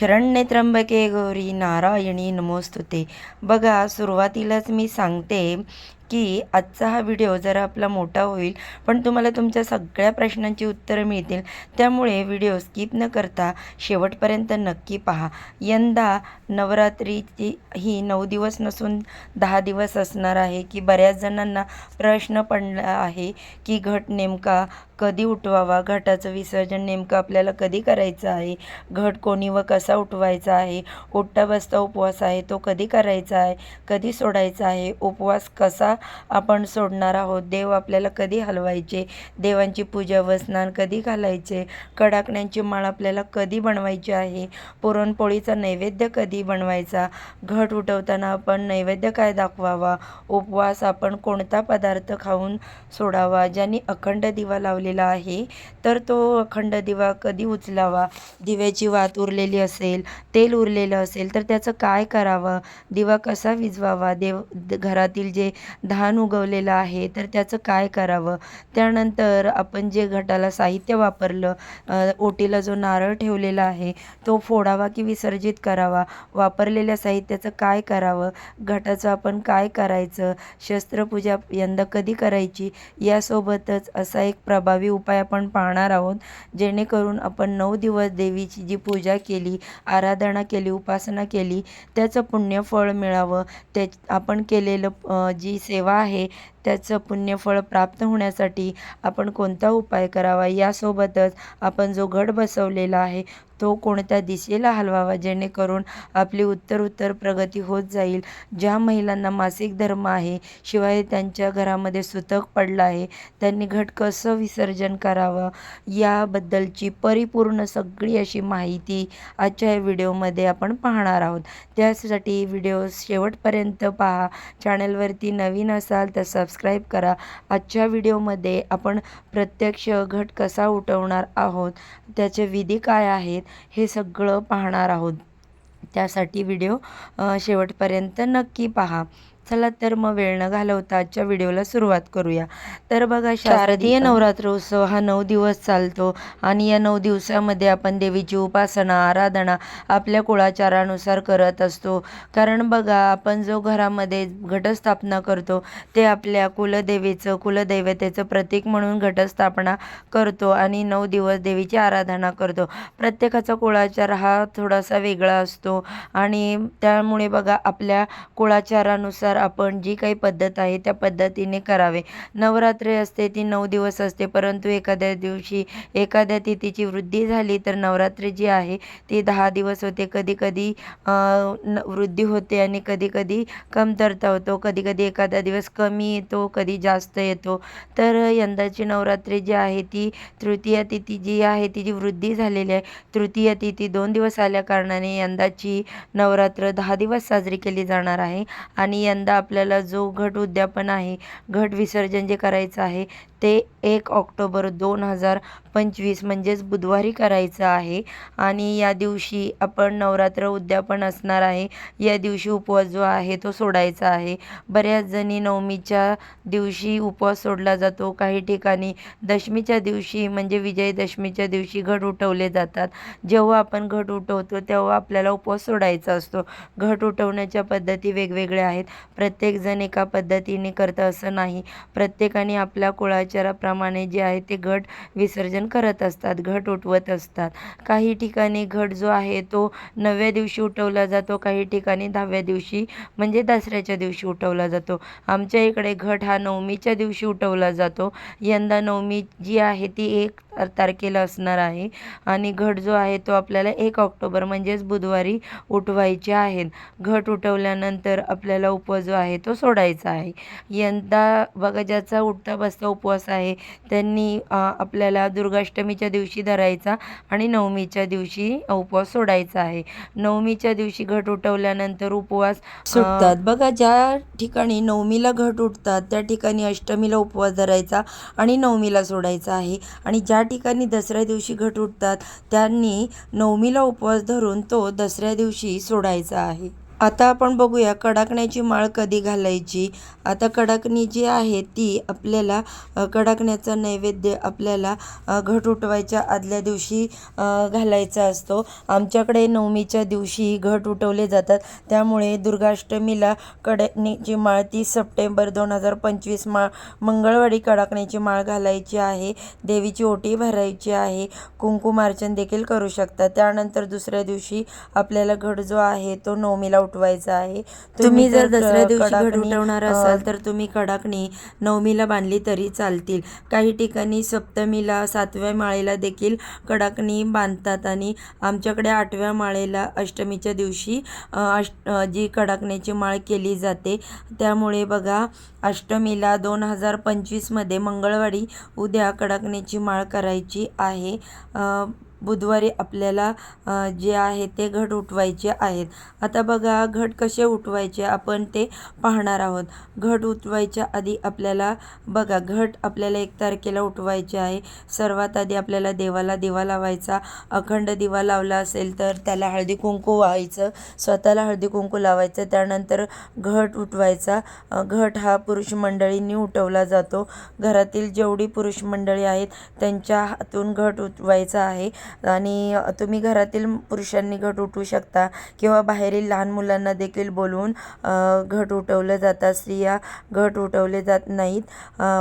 शरण्य त्र्यंबके गौरी नारायणी नमोस्तुते. बघा सुरुवातीलाच मी सांगते की आजचा हा व्हिडिओ जरा आपला मोठा होईल पण तुम्हाला तुमच्या सगळ्या प्रश्नांची उत्तरं मिळतील. त्यामुळे व्हिडिओ स्किप न करता शेवटपर्यंत नक्की पहा. यंदा नवरात्रीची ही नऊ दिवस नसून दहा दिवस असणार आहे की बऱ्याच जणांना प्रश्न पडला आहे की घट नेमका कधी उठवावा? घटाचं विसर्जन नेमकं आपल्याला कधी करायचं आहे? घट कोणी व कसा उठवायचा आहे? उठता बसता उपवास आहे तो कधी करायचा आहे? कधी सोडायचा आहे? उपवास कसा आपण सोडणार आहोत. देव आपल्याला कधी हलवायचे? देवांची पूजा व स्नान कधी घालायचे? कडाकण्यांची माळ आपल्याला कधी बनवायची आहे? पुरणपोळीचा नैवेद्य कधी बनवायचा? घट उठवताना आपण नैवेद्य काय दाखवावा? उपवास आपण कोणता पदार्थ खाऊन सोडावा? ज्यांनी अखंड दिवा लावलेला आहे तर तो अखंड दिवा कधी उचलावा? दिव्याची वात उरलेली असेल तेल उरलेलं असेल तर त्याचं काय करावं? दिवा कसा विजवावा? देव घरातील जे धान उगवलेलं आहे तर त्याचं काय करावं? त्यानंतर आपण जे घटाला साहित्य वापरलं ओटीला जो नारळ ठेवलेला आहे तो फोडावा की विसर्जित करावा? वापरलेल्या साहित्याचं काय करावं? घटाचं आपण काय करायचं? शस्त्रपूजा यंदा कधी करायची? यासोबतच असा एक प्रभावी उपाय आपण पाहणार आहोत जेणेकरून आपण नऊ दिवस देवीची जी पूजा केली आराधना केली उपासना केली त्याचं पुण्यफळ मिळावं. त्या आपण केलेलं जी सेवा आहे. त्याचं पुण्यफळ प्राप्त होण्यासाठी आपण कोणता उपाय करावा? यासोबतच आपण जो घट बसवलेला आहे तो कोणत्या दिशेला हलवावा? जेणेकरून आपली उत्तर उत्तर प्रगती होत जाईल. ज्या महिलांना मासिक धर्म आहे शिवाय त्यांच्या घरामध्ये सुतक पडलं आहे त्यांनी घट कसं विसर्जन करावं? याबद्दलची परिपूर्ण सगळी अशी माहिती आजच्या या व्हिडिओमध्ये आपण पाहणार आहोत. त्यासाठी व्हिडिओ शेवटपर्यंत पहा. चॅनलवरती नवीन असाल तर सबस्क्राईब करा. आजच्या व्हिडिओमध्ये आपण प्रत्यक्ष घट कसा उठवणार आहोत त्याचे विधी काय आहेत हे सगळं पाहणार आहोत. त्यासाठी व्हिडिओ शेवटपर्यंत नक्की पहा. चला तर मग वेळ न घालवता आजच्या व्हिडिओला सुरुवात करूया. तर बघा शारदीय नवरात्र उत्सव हा नऊ दिवस चालतो आणि या नऊ दिवसामध्ये आपण देवीची उपासना आराधना आपल्या कुळाचारानुसार करत असतो. कारण बघा आपण जो घरामध्ये घटस्थापना करतो ते आपल्या कुलदेवीचं कुलदैवतेचं प्रतीक म्हणून घटस्थापना करतो आणि नऊ दिवस देवीची आराधना करतो. प्रत्येकाचा कुळाचार हा थोडासा वेगळा असतो आणि त्यामुळे बघा आपल्या कुळाचारानुसार आपण जी काही पद्धत आहे त्या पद्धतीने करावे. नवरात्री असते ती नऊ दिवस असते परंतु एखाद्या दिवशी एखाद्या तिथीची वृद्धी झाली तर नवरात्री जी आहे ती दहा दिवस होते. कधी कधी न वृद्धी होते आणि कधी कधी कमतरता होतो. कधी कधी एखादा दिवस कमी येतो कधी जास्त येतो. तर यंदाची नवरात्री जी आहे ती तृतीया तिथी जी आहे तिची वृद्धी झालेली आहे तृतीय तिथी दोन दिवस आल्या कारणाने यंदाची नवरात्र दहा दिवस साजरी केली जाणार आहे. आणि यंदा आपल्याला जो घट उद्यापन आहे घट विसर्जन जे करायचं आहे ते एक ऑक्टोबर दोन हजार पंचवीस म्हणजेच बुधवारी करायचं आहे. आणि या दिवशी आपण नवरात्र उद्यापन असणार आहे. या दिवशी उपवास जो आहे तो सोडायचा आहे. बऱ्याच जणी नवमीच्या दिवशी उपवास सोडला जातो. काही ठिकाणी दशमीच्या दिवशी म्हणजे विजयदशमीच्या दिवशी घट उठवले जातात. जेव्हा आपण घट उठवतो तेव्हा आपल्याला उपवास सोडायचा असतो. घट उठवण्याच्या पद्धती वेगवेगळ्या आहेत. प्रत्येकजण एका पद्धतीने करतं असं नाही. प्रत्येकाने आपल्या कुळाचाराप्रमाणे जे आहे ते घट विसर्जन करत असतात घट उठवत असतात. काही ठिकाणी घट जो आहे तो नवव्या दिवशी उठवला जातो काही ठिकाणी दहाव्या दिवशी म्हणजे दसऱ्याच्या दिवशी उठवला जातो. आमच्या इकडे घट हा नवमीच्या दिवशी उठवला जातो. यंदा नवमी जी आहे ती एक तारखेला असणार आहे. आणि घट जो आहे तो आपल्याला एक ऑक्टोबर म्हणजेच बुधवारी उठवायचे आहेत. घट उठवल्यानंतर आपल्याला उपवास जो आहे तो सोडायचा आहे. यंदा बघा ज्याचा उठता बसता उपवास आहे त्यांनी आपल्याला दुर्गाष्टमीच्या दिवशी धरायचा आणि नवमीच्या दिवशी उपवास सोडायचा आहे. नवमीच्या दिवशी घट उठवल्यानंतर उपवास सुटतात. बघा ज्या ठिकाणी नवमीला घट उठतात त्या ठिकाणी अष्टमीला उपवास धरायचा आणि नवमीला सोडायचा आहे. आणि ज्या ठिकाणी दसऱ्या दिवशी घट उठतात. त्यांनी नवमीला उपवास धरून तो दसऱ्या दिवशी सोडायचा आहे. आता आपण बघूया कडाकण्याची माळ कधी घालायची. आता कडाकणी जी आहे ती आपल्याला कडाकण्याचा नैवेद्य आपल्याला घट उठवायच्या आदल्या दिवशी घालायचा असतो. आमच्याकडे नवमीच्या दिवशी घट उठवले जातात. त्यामुळे दुर्गाष्टमीला कडाकणीची माळ तीस सप्टेंबर दोन हजार पंचवीस माळ मंगळवारी कडाकण्याची माळ घालायची आहे. देवीची ओटी भरायची आहे. कुंकुमार्चन देखील करू शकता. त्यानंतर दुसऱ्या दिवशी आपल्याला घट जो आहे तो नवमीला उठवायचा आहे. तुम्ही जर दसऱ्या दिवशी घट उठवणार असाल तर तुम्ही कडाकणी नवमीला बांधली तरी चालतील. काही ठिकाणी सप्तमीला सातव्या माळेला देखील कडाकणी बांधतात आणि आमच्याकडे आठव्या माळेला अष्टमीच्या दिवशी अष्ट जी कडाकण्याची माळ केली जाते त्यामुळे बघा अष्टमीला दोन हजार पंचवीसमध्ये मंगळवारी उद्या कडाकण्याची माळ करायची आहे. बुधवारी आपल्याला जे आहे ते घट उठवायचे आहेत. आता बघा घट कसे उठवायचे आपण ते पाहणार आहोत. घट उठवायच्या आधी आपल्याला बघा घट आपल्याला एक तारखेला उठवायचे आहे. सर्वात आधी आपल्याला देवाला दिवा लावायचा. अखंड दिवा लावला असेल तर त्याला हळदी कुंकू व्हायचं. स्वतःला हळदी कुंकू लावायचं. त्यानंतर घट उठवायचा. घट हा पुरुष मंडळींनी उठवला जातो. घरातील जेवढी पुरुष मंडळी आहेत त्यांच्या हातून घट उठवायचा आहे. आणि तुम्ही घरातील पुरुषांनी घट उठवू शकता किंवा बाहेरील लहान मुलांना देखील बोलवून घट उठवलं जातात स्त्रिया घट उठवले जात नाहीत.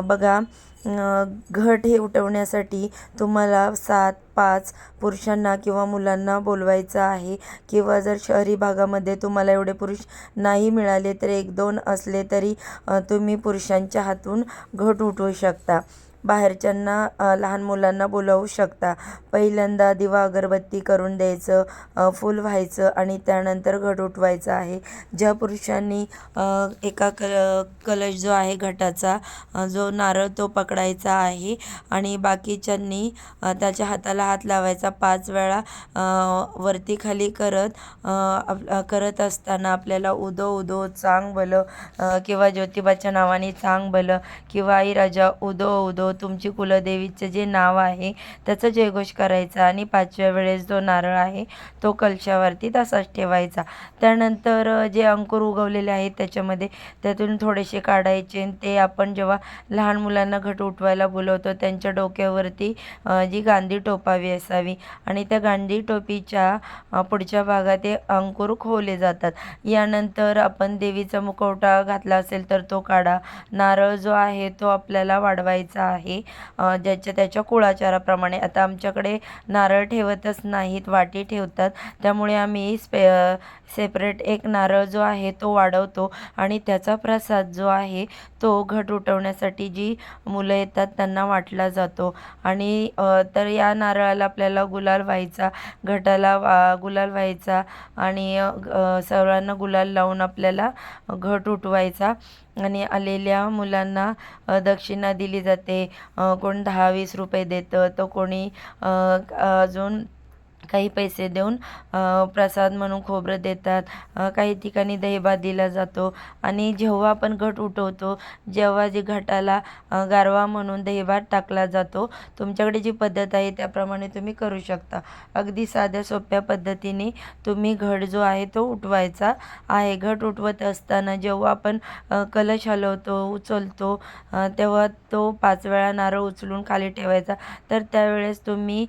बघा घट हे उठवण्यासाठी तुम्हाला सात पाच पुरुषांना किंवा मुलांना बोलवायचं आहे किंवा जर शहरी भागामध्ये तुम्हाला एवढे पुरुष नाही मिळाले तर एक दोन असले तरी तुम्ही पुरुषांच्या हातून घट उठवू शकता. बाहेरच्यांना लहान मुलांना बोलावू शकता. पहिल्यांदा दिवा अगरबत्ती करून द्यायचं फुल फूल व्हायचं आणि त्यानंतर घट उठवायचं आहे. ज्या पुरुषांनी एका कल कलश जो आहे घटाचा जो नारळ तो पकडायचा आहे आणि बाकीच्यांनी त्याच्या हाताला हात लावायचा पाच वेळा वरती खाली करत आप करत असताना आपल्याला उदो उदो चांग भलं किंवा ज्योतिबाच्या नावाने चांग भलं किंवा आई राजा उदो उदो तुमची कुलदेवीचं जे नाव आहे त्याचा जयघोष करायचा आणि पाचव्या वेळेस जो नारळ आहे तो कलशावरती तसाच ठेवायचा. त्यानंतर जे अंकुर उगवलेले आहेत त्याच्यामध्ये त्यातून थोडेसे काढायचे आणि ते आपण जेव्हा लहान मुलांना घट उठवायला बोलवतो त्यांच्या डोक्यावरती जी गांधी टोपावी असावी आणि त्या गांधी टोपीच्या पुढच्या भागात ते अंकुर खोवले जातात. यानंतर आपण देवीचा मुखवटा घातला असेल तर तो काढा. नारळ जो आहे तो आपल्याला वाढवायचा आहे. आहे. ज्याच्या त्याच्या कुळाचाराप्रमाणे. आता आमच्याकडे नारळ ठेवतच नाहीत वाटी ठेवतात. त्यामुळे आम्ही स्पे सेपरेट एक नारळ जो आहे तो वाढवतो आणि त्याचा प्रसाद जो आहे तो घट उठवण्यासाठी जी मुलं येतात त्यांना वाटला जातो. आणि तर या नारळाला आपल्याला गुलाल व्हायचा घटाला वा गुलाल व्हायचा आणि सर्वांना गुलाल लावून आपल्याला घट उठवायचा. आणि आलेल्या मुलांना दक्षिणा दिली जाते. कोण दहा वीस रुपये देतं तर कोणी अजून काही पैसे देऊन प्रसाद म्हणून खोबरं देतात. काही ठिकाणी दहीभात दिला जातो. आणि जेव्हा आपण घट उठवतो जेव्हा जे घटाला गारवा म्हणून दहीभात टाकला जातो तुमच्याकडे जी पद्धत आहे त्याप्रमाणे तुम्ही करू शकता. अगदी साध्या सोप्या पद्धतीने तुम्ही घट जो आहे तो उठवायचा आहे. घट उठवत असताना जेव्हा आपण कलश हलवतो उचलतो तेव्हा तो पाच वेळा नारळ उचलून खाली ठेवायचा. तर त्यावेळेस तुम्ही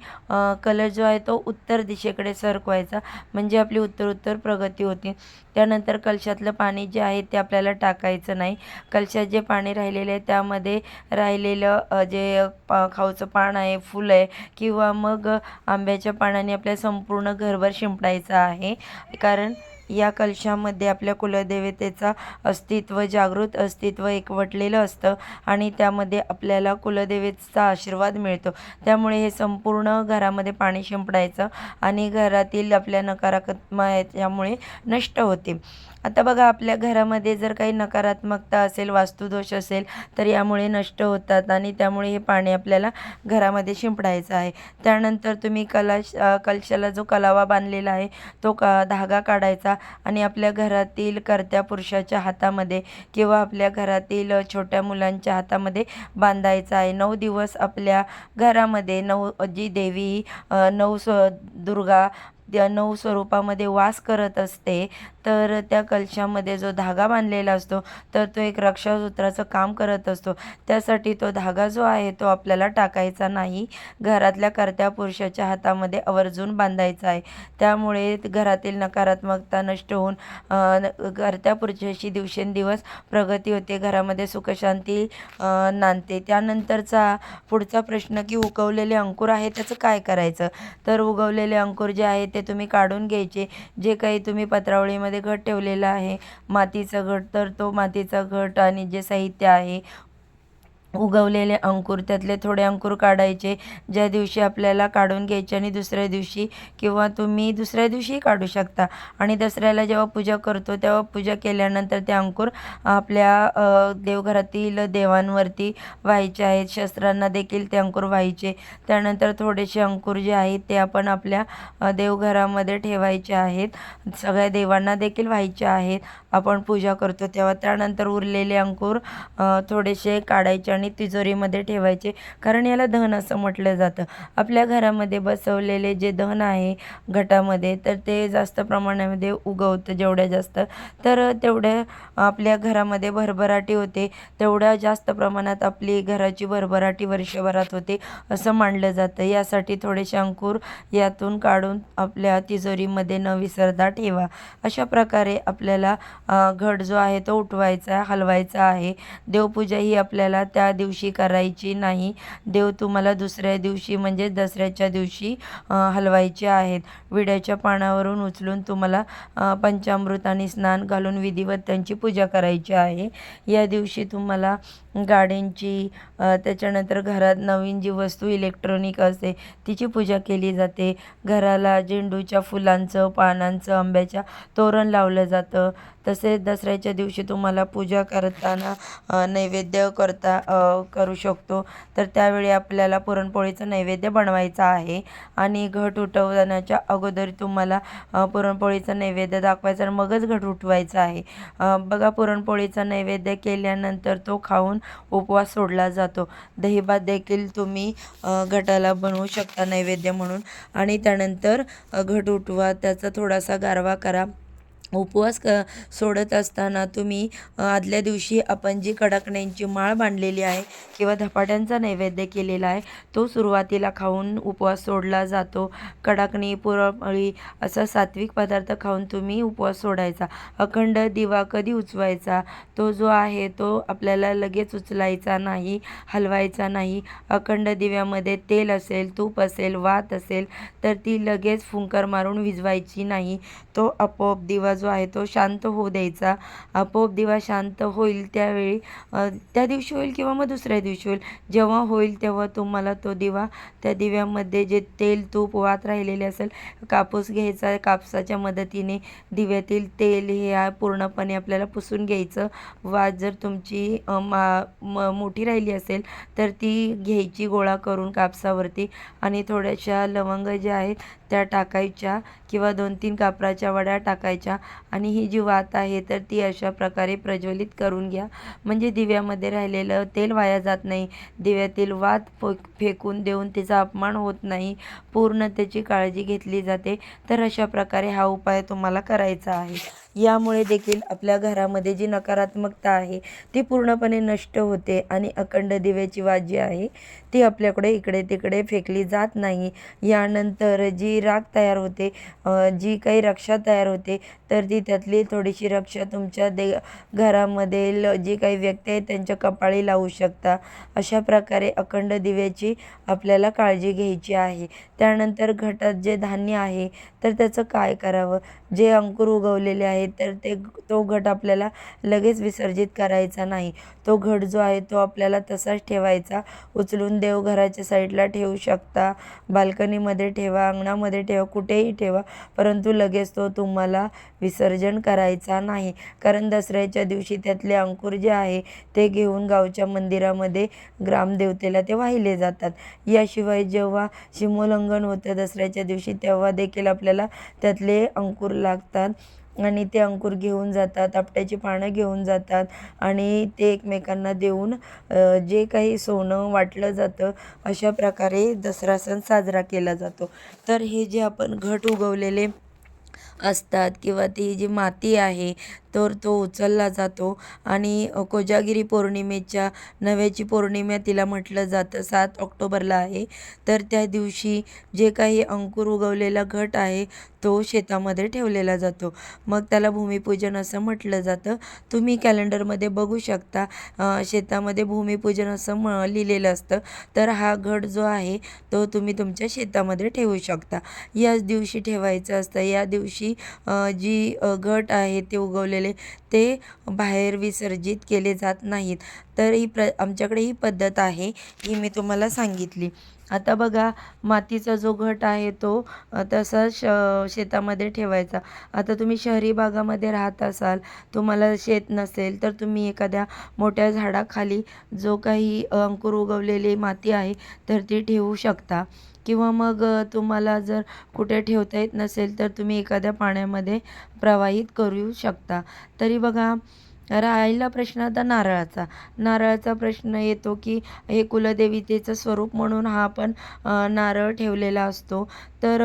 कलश जो आहे तो उत्तर उत्तर दिशेकडे सरकवायचा. म्हणजे आपली उत्तर उत्तर प्रगती होते. त्यानंतर कलशातलं पाणी जे आहे ते आपल्याला टाकायचं नाही. कलशात जे पाणी राहिलेलं आहे त्यामध्ये राहिलेलं जे खाऊचं पान आहे फुलं आहे किंवा मग आंब्याच्या पानाने आपल्या संपूर्ण घरभर शिंपडायचं आहे. कारण या कलशामध्ये आपल्या कुलदेवतेचा अस्तित्व जागृत अस्तित्व एकवटलेलं असतं आणि त्यामध्ये आपल्याला कुलदेवतेचा आशीर्वाद मिळतो. त्यामुळे हे संपूर्ण घरामध्ये पाणी शिंपडायचं आणि घरातील आपल्या नकारात्मक यामुळे नष्ट होते. आता बघा आपल्या घरामध्ये जर काही नकारात्मकता असेल वास्तुदोष असेल तर यामुळे नष्ट होतात आणि त्यामुळे हे पाणी आपल्याला घरामध्ये शिंपडायचं आहे. त्यानंतर तुम्ही कलाश कलशाला जो कलावा बांधलेला आहे तो का धागा काढायचा आणि आपल्या घरातील कर्त्या पुरुषाच्या हातामध्ये किंवा आपल्या घरातील छोट्या मुलांच्या हातामध्ये बांधायचा आहे. नऊ दिवस आपल्या घरामध्ये नऊ जी देवी नऊ दुर्गा नऊ स्वरूपामध्ये वास करत असते तर त्या कलशामध्ये जो धागा बांधलेला असतो तर तो एक रक्षासूत्राचं काम करत असतो. त्यासाठी तो धागा जो आहे तो आपल्याला टाकायचा नाही. घरातल्या कर्त्या पुरुषाच्या हातामध्ये आवर्जून बांधायचा आहे. त्यामुळे घरातील नकारात्मकता नष्ट होऊन कर्त्या पुरुषाची दिवसेंदिवस प्रगती होते घरामध्ये सुखशांती नांदते. त्यानंतरचा पुढचा प्रश्न की उगवलेले अंकुर आहे त्याचं काय करायचं? तर उगवलेले अंकुर जे आहे ते तुम्ही काढून घ्यायचे. जे काही तुम्ही पत्रावळीमध्ये घट ठेवलेला आहे मातीचा घट तर तो मातीचा घट आणि जे साहित्य आहे उगवलेले अंकुर त्यातले थोडे अंकुर काढायचे. ज्या दिवशी आपल्याला काढून घ्यायचे आणि दुसऱ्या दिवशी किंवा तुम्ही दुसऱ्या दिवशीही काढू शकता. आणि दसऱ्याला जेव्हा पूजा करतो तेव्हा पूजा केल्यानंतर ते अंकुर आपल्या देवघरातील देवांवरती व्हायचे आहेत. शस्त्रांना देखील ते अंकुर व्हायचे. त्यानंतर थोडेसे अंकुर जे आहेत ते आपण आपल्या देवघरामध्ये ठेवायचे आहेत. सगळ्या देवांना देखील व्हायचे आहेत. आपण पूजा करतो तेव्हा त्यानंतर उरलेले अंकुर थोडेसे काढायचे आणि तिजोरीमध्ये ठेवायचे. कारण याला धन असं म्हटलं जातं. आपल्या घरामध्ये बसवलेले जे धन आहे घटामध्ये तर ते जास्त प्रमाणामध्ये उगवतं जेवढ्या जास्त. तर तेवढ्या आपल्या घरामध्ये भरभराटी होते. तेवढ्या जास्त प्रमाणात आपली घराची भरभराटी वर्षभरात होते असं मानलं जातं. यासाठी थोडेसे अंकुर यातून काढून आपल्या तिजोरीमध्ये न विसरता ठेवा. अशा प्रकारे आपल्याला घट जो आहे तो उठवायचा आहे हलवायचा आहे. देवपूजा ही आपल्याला त्या दिवशी करायची नाही. देव तुम्हाला दुसऱ्या दिवशी म्हणजे दसऱ्याच्या दिवशी हलवायचे आहेत. विड्याच्या पानावरून उचलून तुम्हाला पंचामृताने स्नान घालून विधिवत त्यांची पूजा करायची आहे. या दिवशी तुम्हाला गाड्यांची त्याच्यानंतर घरात नवीन जी वस्तू इलेक्ट्रॉनिक असते तिची पूजा केली जाते. घराला झेंडूच्या फुलांचं पानांचं आंब्याच्या तोरण लावलं जातं. तसेच दसऱ्याच्या दिवशी तुम्हाला पूजा करताना नैवेद्य करता करू शकतो. तर त्यावेळी आपल्याला पुरणपोळीचं नैवेद्य बनवायचा आहे. आणि घट उठवण्याच्या अगोदर तुम्हाला पुरणपोळीचं नैवेद्य दाखवायचं आणि मगच घट उठवायचा आहे. बघा पुरणपोळीचा नैवेद्य केल्यानंतर तो खाऊन उपवास सोडला जातो. दहीभात देखील तुम्ही घटाला बनवू शकता नैवेद्य म्हणून. आणि त्यानंतर घट उठवा त्याचा थोडासा गारवा करा. उपवास क सोडत असताना तुम्ही आदल्या दिवशी आपण जी कडकण्यांची माळ बांधलेली आहे किंवा धपाट्यांचा नैवेद्य केलेला आहे तो सुरुवातीला खाऊन उपवास सोडला जातो. कडाकणी पुरणपोळी असा सात्विक पदार्थ खाऊन तुम्ही उपवास सोडायचा. अखंड दिवा कधी उचवायचा तो जो आहे तो आपल्याला लगेच उचलायचा नाही हलवायचा नाही. अखंड दिव्यामध्ये तेल असेल तूप असेल वात असेल तर ती लगेच फुंकर मारून विजवायची नाही. तो आपोआप दिवा जो आहे तो शांत होऊ द्यायचा. आपोआप दिवा शांत होईल त्यावेळी त्या दिवशी होईल किंवा मग दुसऱ्या दिवशी होईल. जेव्हा होईल तेव्हा तुम्हाला तो दिवा त्या दिव्यामध्ये जे तेल तूप वात राहिलेले असेल कापूस घ्यायचा कापसाच्या मदतीने दिव्यातील तेल हे पूर्णपणे आपल्याला पुसून घ्यायचं. वात जर तुमची मा म मोठी राहिली असेल तर ती घ्यायची गोळा करून कापसावरती. आणि थोड्याशा लवंग ज्या आहेत त्या टाकायच्या किंवा दोन तीन कापराच्या वड्या टाकायच्या. आणि ही जी वात आहे तर ती अशा प्रकारे प्रज्वलित करून घ्या. म्हणजे दिव्यामध्ये राहिलेलं तेल वाया जात नाही. दिव्यातील वात फो फेकून देऊन तिचा अपमान होत नाही. पूर्ण त्याची काळजी घेतली जाते. तर अशा प्रकारे हा उपाय तुम्हाला करायचा आहे. यामुळे देखील आपल्या घरामध्ये जी नकारात्मकता आहे ती पूर्णपणे नष्ट होते आणि अखंड दिव्याची वात जी आहे. ती आपल्याकडे इकडे तिकडे फेकली जात नाही. यानंतर जी राख तयार होते जी काही रक्षा तयार होते तर ती त्यातली थोडीशी रक्षा तुमच्या दे घरामधील जी काही व्यक्ती आहेत त्यांच्या कपाळी लावू शकता. अशा प्रकारे अखंड दिव्याची आपल्याला काळजी घ्यायची आहे. त्यानंतर घटात जे धान्य आहे तर त्याचं काय करावं? जे अंकुर उगवलेले आहे आहे तर ते तो घट आपल्याला लगेच विसर्जित करायचा नाही. तो घट जो आहे तो आपल्याला तसाच ठेवायचा. उचलून देवघराच्या साईडला ठेवू शकता. बाल्कनीमध्ये ठेवा अंगणामध्ये ठेवा कुठेही ठेवा. परंतु लगेच तो तुम्हाला विसर्जन करायचा नाही. कारण दसऱ्याच्या दिवशी त्यातले अंकुर जे आहे ते घेऊन गावच्या मंदिरामध्ये ग्रामदेवतेला ते वाहिले जातात. याशिवाय जेव्हा सीमोल्लंघन होतं दसऱ्याच्या दिवशी तेव्हा देखील आपल्याला त्यातले अंकुर लागतात. आणि ते अंकुर घेऊन जातात आपट्याची पानं घेऊन जातात आणि ते एकमेकांना देऊन जे काही सोनं वाटलं जातं अशा प्रकारे दसरा सण साजरा केला जातो. तर हे जे आपण घट उगवलेले असतात किंवा ती जी माती आहे तर तो उचलला जातो. आणि कोजागिरी पौर्णिमेच्या नव्याची पौर्णिमा तिला म्हटलं जातं. सात ऑक्टोबरला आहे. तर त्या दिवशी जे काही अंकुर उगवलेला घट आहे तो शेतामध्ये ठेवलेला जातो. मग त्याला भूमिपूजन असं म्हटलं जातं. तुम्ही कॅलेंडरमध्ये बघू शकता शेतामध्ये भूमिपूजन असं म लिहिलेलं असतं. तर हा घट जो आहे तो तुम्ही तुमच्या शेतामध्ये ठेवू शकता. याच दिवशी ठेवायचं असतं. या दिवशी जी घट आहे ते उगवलेले ते बाहेर विसर्जित केले जात नाहीत. तर ही प्र आमच्याकडे ही पद्धत आहे ही मी तुम्हाला सांगितली. आता बघा मातीचा जो घट आहे तो तसा श शेतामध्ये ठेवायचा. आता तुम्ही शहरी भागामध्ये राहत असाल तुम्हाला शेत नसेल तर तुम्ही एखाद्या मोठ्या झाडाखाली जो काही अंकुर उगवलेली माती आहे तर ती ठेवू शकता. किंवा मग तुम्हाला जर कुठे ठेवता येत नसेल तर तुम्ही एखाद्या पाण्यामध्ये प्रवाहित करू शकता. तरी बघा राहिला प्रश्न आता नारळाचा. नारळाचा प्रश्न येतो की हे कुलदेवतेचं स्वरूप म्हणून हा आपण नारळ ठेवलेला असतो. तर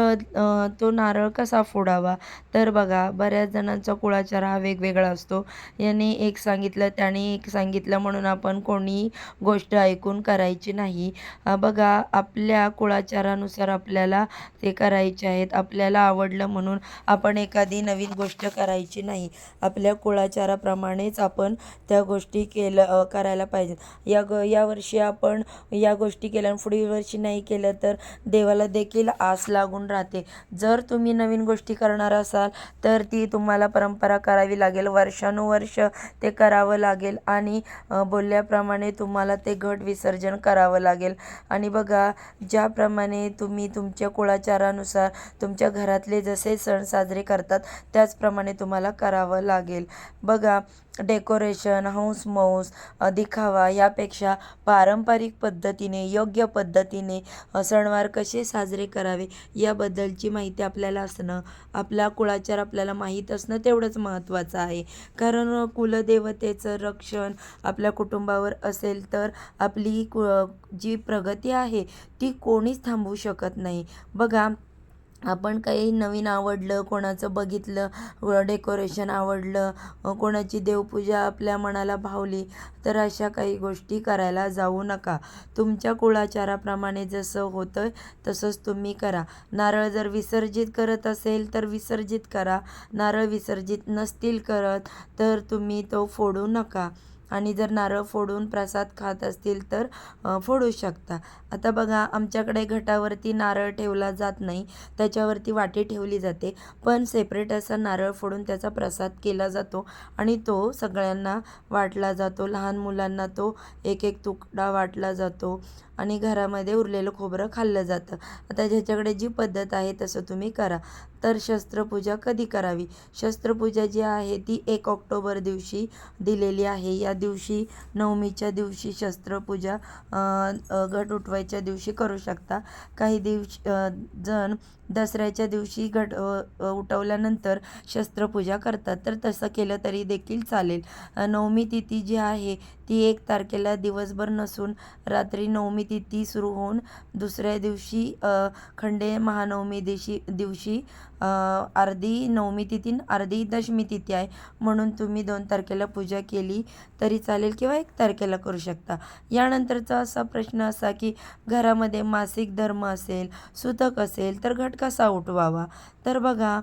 तो नारळ कसा फोडावा? तर बघा बऱ्याच जणांचा कुळाचार हा वेगवेगळा असतो. याने एक सांगितलं त्याने एक सांगितलं म्हणून आपण कोणीही गोष्ट ऐकून करायची नाही. बघा आपल्या कुळाचारानुसार आपल्याला ते करायचे आहेत. आपल्याला आवडलं म्हणून आपण एखादी नवीन गोष्ट करायची नाही. आपल्या कुळाचाराप्रमाणेच आपण त्या गोष्टी केलं करायला पाहिजेत. या ग यावर्षी आपण या गोष्टी केल्या आणि पुढील वर्षी नाही केलं तर देवाला देखील आस लागून राहते. जर तुम्ही नवीन गोष्टी करणार असाल तर ती तुम्हाला परंपरा करावी लागेल. वर्षानुवर्ष ते करावं लागेल आणि बोलल्याप्रमाणे तुम्हाला ते घट विसर्जन करावं लागेल. आणि बघा ज्याप्रमाणे तुम्ही तुमच्या कुळाचारानुसार तुमच्या घरातले जसे सण साजरे करतात त्याचप्रमाणे तुम्हाला करावं लागेल. बघा डेकोरेशन हौसमौस अ, दिखावा यापेक्षा पारंपरिक पद्धतीने योग्य पद्धतीने सणवार कसे साजरे करावे याबद्दलची माहिती आपल्याला असणं आपला कुळाचार आपल्याला माहीत असणं तेवढंच महत्त्वाचं आहे. कारण कुलदेवतेचं रक्षण आपल्या कुटुंबावर असेल तर आपली कु जी प्रगती आहे ती कोणीच थांबवू शकत नाही. बघा आपण काही नवीन आवडलं कोणाचं बघितलं डेकोरेशन आवडलं कोणाची देवपूजा आपल्या मनाला भावली तर अशा काही गोष्टी करायला जाऊ नका. तुमच्या कुळाचाराप्रमाणे जसं होतं आहे तसंच तुम्ही करा. नारळ जर विसर्जित करत असेल तर विसर्जित करा. नारळ विसर्जित नसतील करत तर तुम्ही तो फोडू नका. आणि जर नारळ फोडून प्रसाद खात असतील तर फोडू शकता. आता बघा आमच्याकडे घटावरती नारळ ठेवला जात नाही त्याच्यावरती वाटी ठेवली जाते. पण सेपरेट असा नारळ फोडून त्याचा प्रसाद केला जातो आणि तो सगळ्यांना वाटला जातो. लहान मुलांना तो एक एक तुकडा वाटला जातो आणि घरामध्ये उरलेलं खोबरं खाल्लं जातं. आता ज्याच्याकडे जी पद्धत आहे तसं तुम्ही करा. तर शस्त्रपूजा कधी करावी? शस्त्रपूजा जी आहे ती एक ऑक्टोबर दिवशी दिलेली आहे. या दिवशी नवमीच्या दिवशी शस्त्रपूजा घट उठवायच्या दिवशी करू शकता. काही दिवशी जण दसऱ्याच्या दिवशी घट उठवल्यानंतर शस्त्रपूजा करतात. तर तसं केलं तरी देखील चालेल. नवमी तिथी जी आहे ती एक तारखेला दिवसभर नसून रात्री नवमी तिथी सुरू होऊन दुसऱ्या दिवशी खंडे महानवमी दिवशी दिवशी अर्धी नवमी तिथी अर्धी दशमी तिथी आहे. म्हणून तुम्ही दोन तारखेला पूजा केली तरी चालेल किंवा एक तारखेला करू शकता. यानंतरचा असा प्रश्न असा की घरामध्ये मासिक धर्म असेल सुतक असेल तर घट कसा उठवावा. तर बघा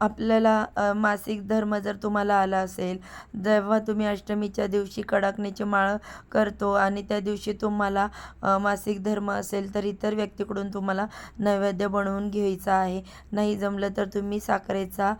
आपल्याला मासिक धर्म जर तुम्हाला आला असेल जेव्हा तुम्ही अष्टमीच्या दिवशी कडाकणीची माळ करतो आणि त्या दिवशी तुम्हाला मासिक धर्म असेल तर इतर व्यक्तीकडून तुम्हाला नैवेद्य बनवून घ्यायचा आहे. नाही जमलं तर तुम्ही साखरेचा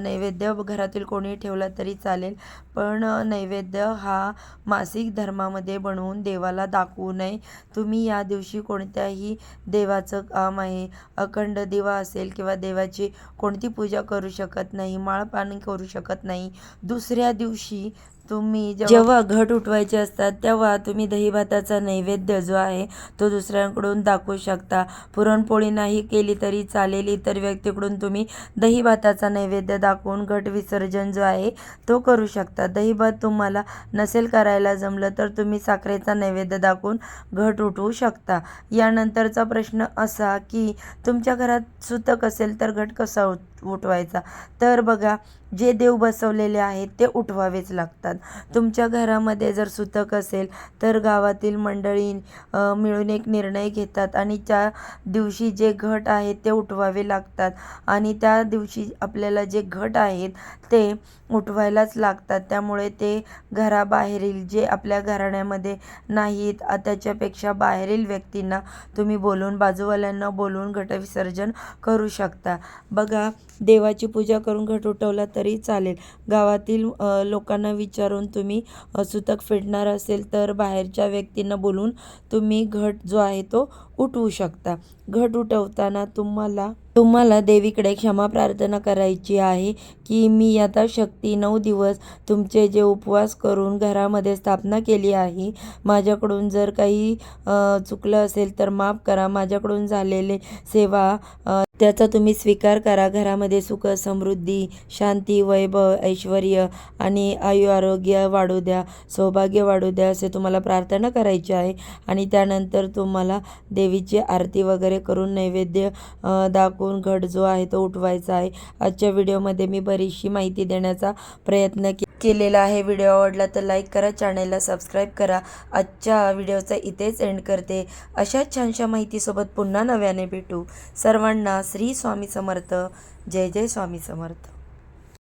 नैवेद्य घरातील कोणी ठेवला तरी चालेल. पण नैवेद्य हा मासिक धर्मामध्ये बनवून देवाला दाखवू नये. तुम्ही या दिवशी कोणत्याही देवाचं काम आहे अखंड दिवा असेल किंवा देवाची कोणती पूजा पूजा करू शकत नाही माळपाणी करू शकत नाही. दुसऱ्या दिवशी तुम्ही जेव्हा घट उठवायचे असतात तेव्हा तुम्ही दही भाताचा नैवेद्य जो आहे तो दुसऱ्यांकडून दाखवू शकता. पुरणपोळी नाही केली तरी चालेल. इतर व्यक्तीकडून तुम्ही दही भाताचा नैवेद्य दाखवून घट विसर्जन जो आहे तो करू शकता. दही भात तुम्हाला नसेल करायला जमलं तर तुम्ही साखरेचा नैवेद्य दाखवून घट उठवू शकता. यानंतरचा प्रश्न असा की तुमच्या घरात सुतक असेल तर घट कसा उठ उठवायचा? तर बघा जे देव बसवलेले आहेत ते उठवावेच लागतात. तुमच्या घरामध्ये जर सुतक असेल तर गावातील मंडळी मिळून एक निर्णय घेतात आणि त्या दिवशी जे घट आहेत ते उठवावे लागतात. आणि त्या दिवशी आपल्याला जे घट आहेत ते उठवायलाच लागतात. त्यामुळे ते घराबाहेरील जे आपल्या घराण्यामध्ये नाहीत त्याच्यापेक्षा बाहेरील व्यक्तींना तुम्ही बोलून बाजूवाल्यांना बोलून घटविसर्जन करू शकता. बघा देवाची पूजा करून घट उठवला तर तरी चालेल. गावातील लोकांना विचारून तुम्ही सुतक फेडणार असेल तर बाहेरच्या व्यक्तींना बोलून तुम्ही घट जो आहे तो उठवू शकता. घट उठवताना तुम्हाला तुम्हाला देवीकडे क्षमा प्रार्थना करायची आहे की मी आता शक्ती नऊ दिवस तुमचे जे उपवास करून घरामध्ये स्थापना केली आहे माझ्याकडून जर काही चुकलं असेल तर माफ करा. माझ्याकडून झालेले सेवा त्याचा तुम्ही स्वीकार करा. घरामध्ये सुख समृद्धी शांती वैभव ऐश्वर आणि आयु आरोग्य वाढू द्या. सौभाग्य वाढू द्या असे तुम्हाला प्रार्थना करायची आहे. आणि त्यानंतर तुम्हाला देवीची आरती वगैरे करून नैवेद्य दाखवून घट जो आहे तो उठवायचा आहे. आजच्या व्हिडिओमध्ये मी बरीचशी माहिती देण्याचा प्रयत्न के केलेला आहे. व्हिडिओ आवडला तर लाईक करा चॅनेलला सबस्क्राईब करा. आजच्या व्हिडिओचा इथेच एंड करते. अशाच छानशा माहितीसोबत पुन्हा नव्याने भेटू. सर्वांना श्री स्वामी समर्थ. जय जय स्वामी समर्थ.